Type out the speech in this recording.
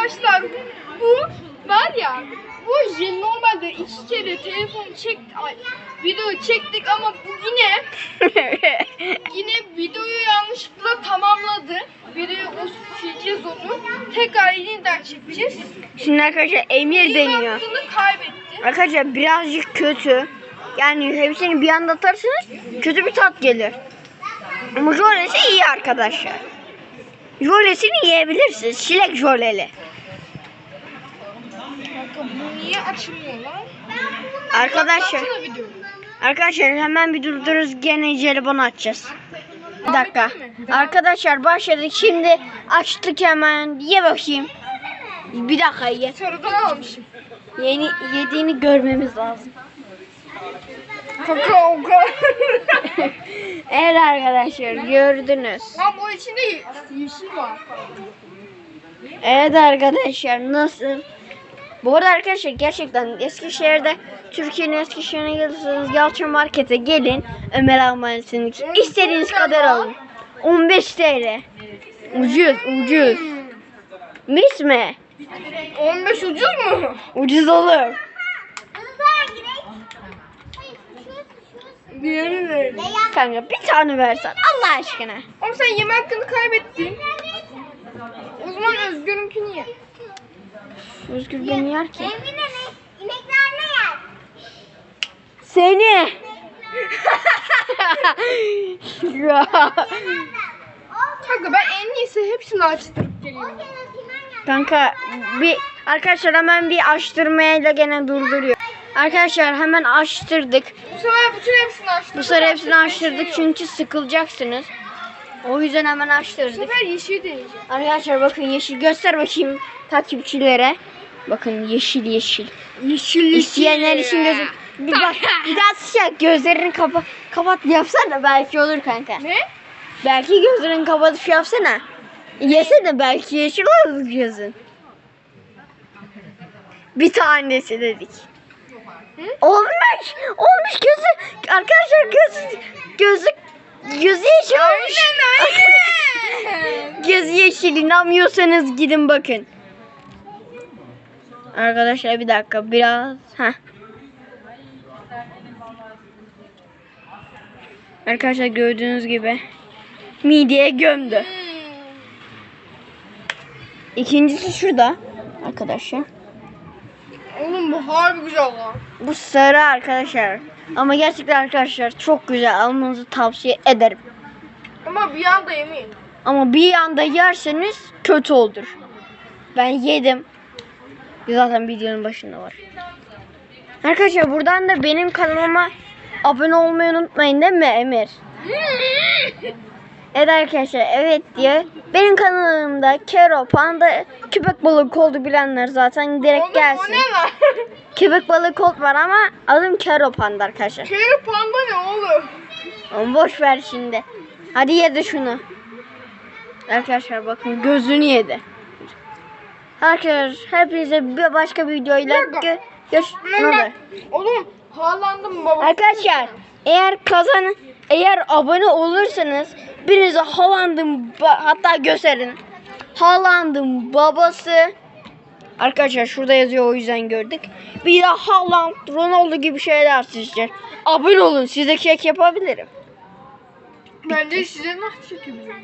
Arkadaşlar bu var ya bu jel normalde iki kere telefon çek ay, video çektik ama bu yine yine videoyu yanlışlıkla tamamladı. Videoyu sileceğiz onu. Tekrar yeniden çekeceğiz. Şimdi arkadaşlar Emir deniyor. hakkını kaybetti. Arkadaşlar birazcık kötü. Yani hepsini bir anda atarsanız kötü bir tat gelir. Ama jölesi iyi arkadaşlar. Jölesini yiyebilirsiniz. Çilek jöleli. Bu niye? Arkadaşlar, arkadaşlar hemen bir durdururuz gene jelibonu açacağız. Bir dakika. Arkadaşlar başladık. Şimdi açtık hemen. Ye bakayım. Bir dakika ye. Almışım. Yeni yediğini görmemiz lazım. Kaka o kadar. Evet arkadaşlar gördünüz. Lan bu içinde ye- yeşil var. Evet arkadaşlar nasıl? Bu arada arkadaşlar gerçekten Eskişehir'de Türkiye'nin Eskişehir'ine gelirseniz Yalçın Market'e gelin. Ömer Almanesi'nin istediğiniz kadar alın. 15 TL. Ucuz ucuz. Mis mi? 15 ucuz mu? Ucuz olur. Diğeri ne? Kanka bir tane versen Allah aşkına. Oğlum sen yeme hakkını kaybettin. O zaman Özgür'ünkünü ye. Özgür beni yer ki. Seni. ya. Kanka ben en iyisi hepsini açtırıp geliyorum. Kanka bir arkadaşlar hemen bir açtırmayla gene durduruyor. Arkadaşlar hemen açtırdık. Bu sefer bütün hepsini açtım. Bu sefer hepsini açtırdık çünkü sıkılacaksınız. O yüzden hemen Bu açtırdık. sefer yeşil deneyeceğim. Arkadaşlar bakın yeşil göster bakayım takipçilere. Bakın yeşil yeşil. Yeşil İsteyenler için gözü. Bir bak bir daha sıcak gözlerini kapa kapat yapsana belki olur kanka. Ne? Belki gözlerini kapatıp yapsana. Yesene belki yeşil olur gözün. Bir tanesi dedik. Hı? Olmuş. Olmuş gözü. Arkadaşlar gözü gözü gözü yeşil olmuş. Gözü yeşil inanmıyorsanız gidin bakın. Arkadaşlar bir dakika biraz. Heh. Arkadaşlar gördüğünüz gibi mideye gömdü. İkincisi şurada arkadaşlar. Bu harbi güzel lan. Bu sarı arkadaşlar. Ama gerçekten arkadaşlar çok güzel almanızı tavsiye ederim. Ama bir anda yemeyin. Ama bir anda yerseniz kötü olur. Ben yedim. Zaten videonun başında var. Arkadaşlar buradan da benim kanalıma abone olmayı unutmayın değil mi Emir? Evet arkadaşlar evet diye. Benim kanalımda Kero Panda köpek balığı koldu bilenler zaten direkt Oğlum o gelsin. ne lan? Köpek balığı kolt var ama adım Kero Panda arkadaşlar. Kere panda ne oğlum? Ama boş ver şimdi. Hadi yedi şunu. Arkadaşlar bakın gözünü yedi. Arkadaşlar hepinize bir başka videoyla Bir gö oldu? Oğlum haalandım baba. Arkadaşlar eğer kazan eğer abone olursanız birinize Haaland'ın hatta gösterin. Haaland'ın babası Arkadaşlar şurada yazıyor o yüzden gördük. Bir de Haaland, Ronaldo gibi şeyler sizce. Abone olun size kek yapabilirim. Ben de size nasıl çekebilirim?